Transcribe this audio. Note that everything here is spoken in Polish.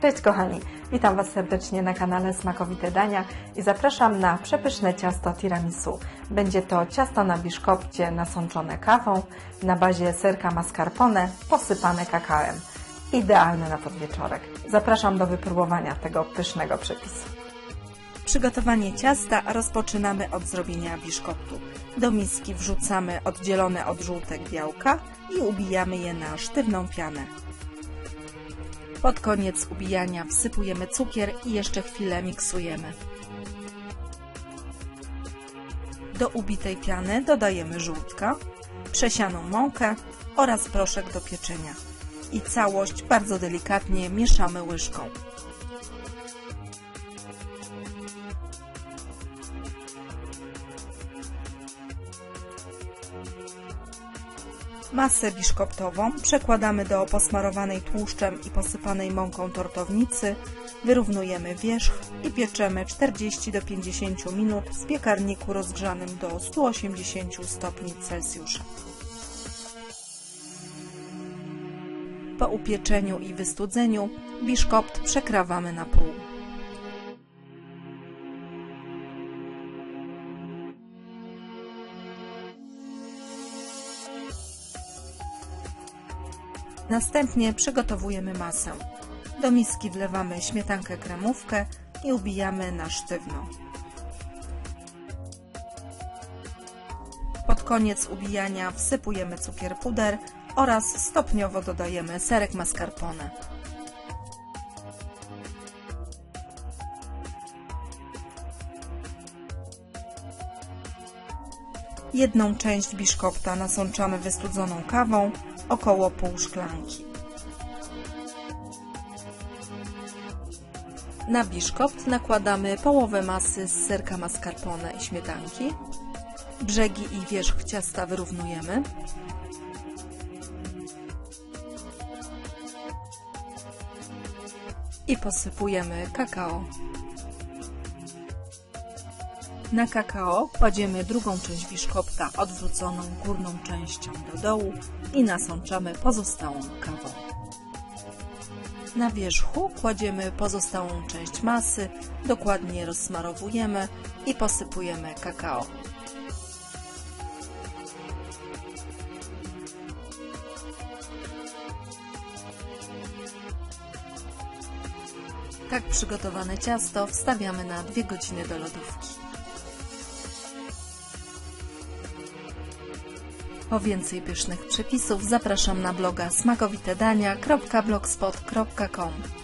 Cześć kochani, witam Was serdecznie na kanale Smakowite Dania i zapraszam na przepyszne ciasto tiramisu. Będzie to ciasto na biszkopcie nasączone kawą na bazie serka mascarpone posypane kakałem. Idealne na podwieczorek. Zapraszam do wypróbowania tego pysznego przepisu. Przygotowanie ciasta rozpoczynamy od zrobienia biszkoptu. Do miski wrzucamy oddzielone od żółtek białka i ubijamy je na sztywną pianę. Pod koniec ubijania wsypujemy cukier i jeszcze chwilę miksujemy. Do ubitej piany dodajemy żółtka, przesianą mąkę oraz proszek do pieczenia. I całość bardzo delikatnie mieszamy łyżką. Masę biszkoptową przekładamy do posmarowanej tłuszczem i posypanej mąką tortownicy, wyrównujemy wierzch i pieczemy 40 do 50 minut w piekarniku rozgrzanym do 180 stopni Celsjusza. Po upieczeniu i wystudzeniu biszkopt przekrawamy na pół. Następnie przygotowujemy masę. Do miski wlewamy śmietankę kremówkę i ubijamy na sztywno. Pod koniec ubijania wsypujemy cukier puder oraz stopniowo dodajemy serek mascarpone. Jedną część biszkopta nasączamy wystudzoną kawą, około pół szklanki. Na biszkopt nakładamy połowę masy z serka mascarpone i śmietanki. Brzegi i wierzch ciasta wyrównujemy. I posypujemy kakao. Na kakao kładziemy drugą część biszkopta odwróconą górną częścią do dołu i nasączamy pozostałą kawą. Na wierzchu kładziemy pozostałą część masy, dokładnie rozsmarowujemy i posypujemy kakao. Tak przygotowane ciasto wstawiamy na 2 godziny do lodówki. Po więcej pysznych przepisów zapraszam na bloga smakowitedania.blogspot.com